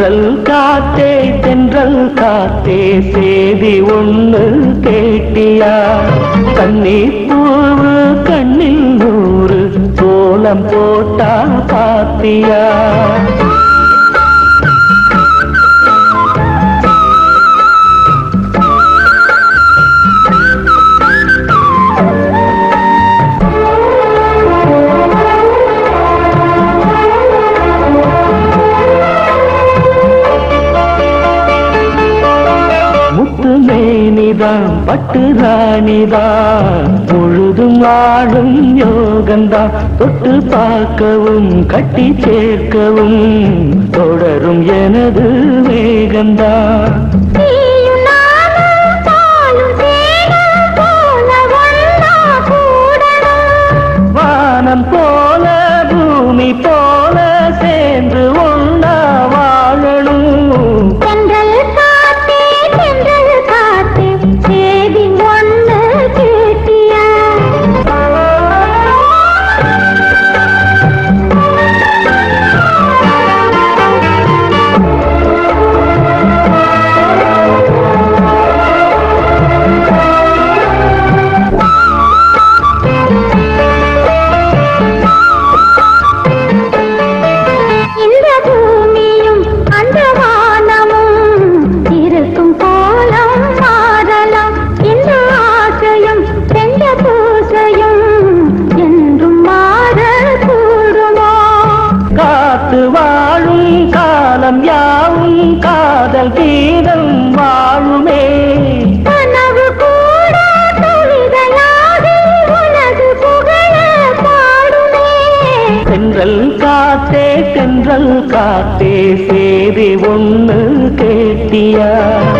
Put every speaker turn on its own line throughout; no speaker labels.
தென்றல் காத்தே தென்றல் காத்தே சேதி ஒன்று கேட்டியா? கண்ணீர் பூவு கண்ணில் நூறு கோலம் போட்டா பாத்தியா? பட்டு ராணிதான் முழுதும் ஆடும் யோகந்தான் தொட்டு பார்க்கவும் கட்டி சேர்க்கவும் தொடரும் எனது
கூடணும்.
வானம் போல பூமி போல
தென்றல் காத்தே சேதி ஒன்று கேட்டியா?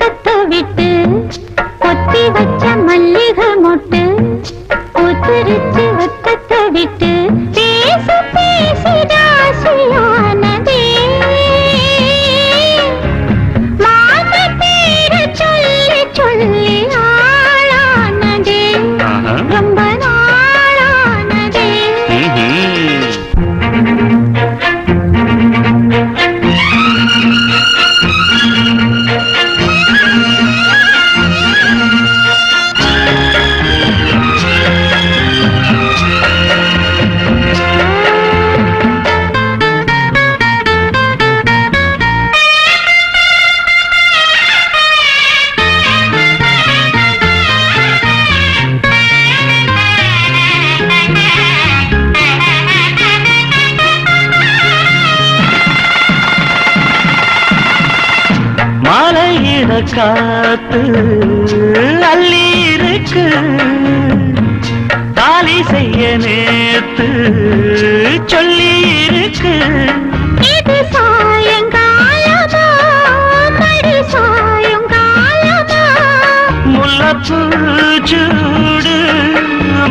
மாலையிட காத்து அள்ளி இருக்கு தாலி செய்ய நேத்து சொல்லி இருக்கு முல்லப்பூ சூடு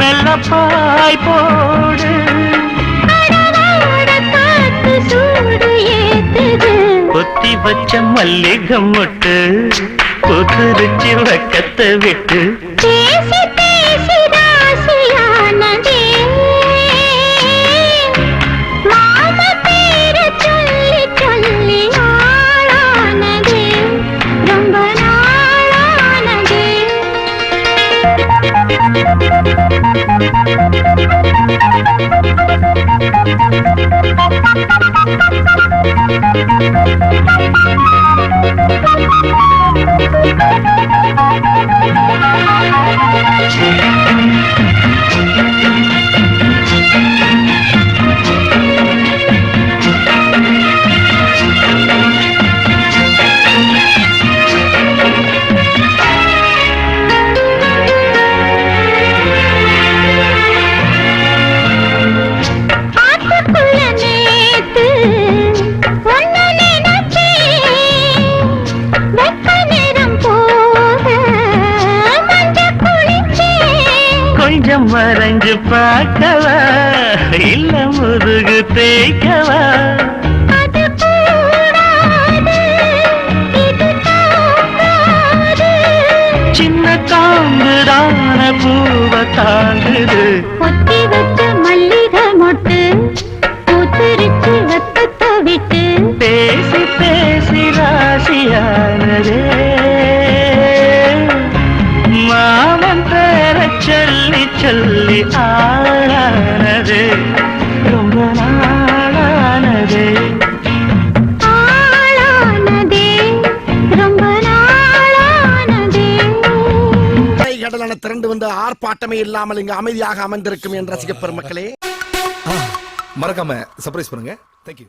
மெல்லப்பாய் போடு பச்சை மல்லிகம் மொட்டு புதுருச்சி வக்கத்தை விட்டு.
Thank you.
Thank you. பார்க்கவா இல்ல முதுகு தேய்க்கவா? சின்ன காம்புதான பூவ தாங்குது.
பொத்தி வச்ச மல்லிகை மொட்டு பூத்திருச்சு வெப்பத்தை விட்டு.
பேசி பேசி ராசியானதே.
கடலான திரண்டு வந்து ஆர்ப்பாட்டமே இல்லாமல் இங்கு அமைதியாக அமர்ந்திருக்கும் என் ரசிக பெருமக்களே.
மறக்காம சர்ப்ரைஸ் பண்ணுங்க. தேங்க்யூ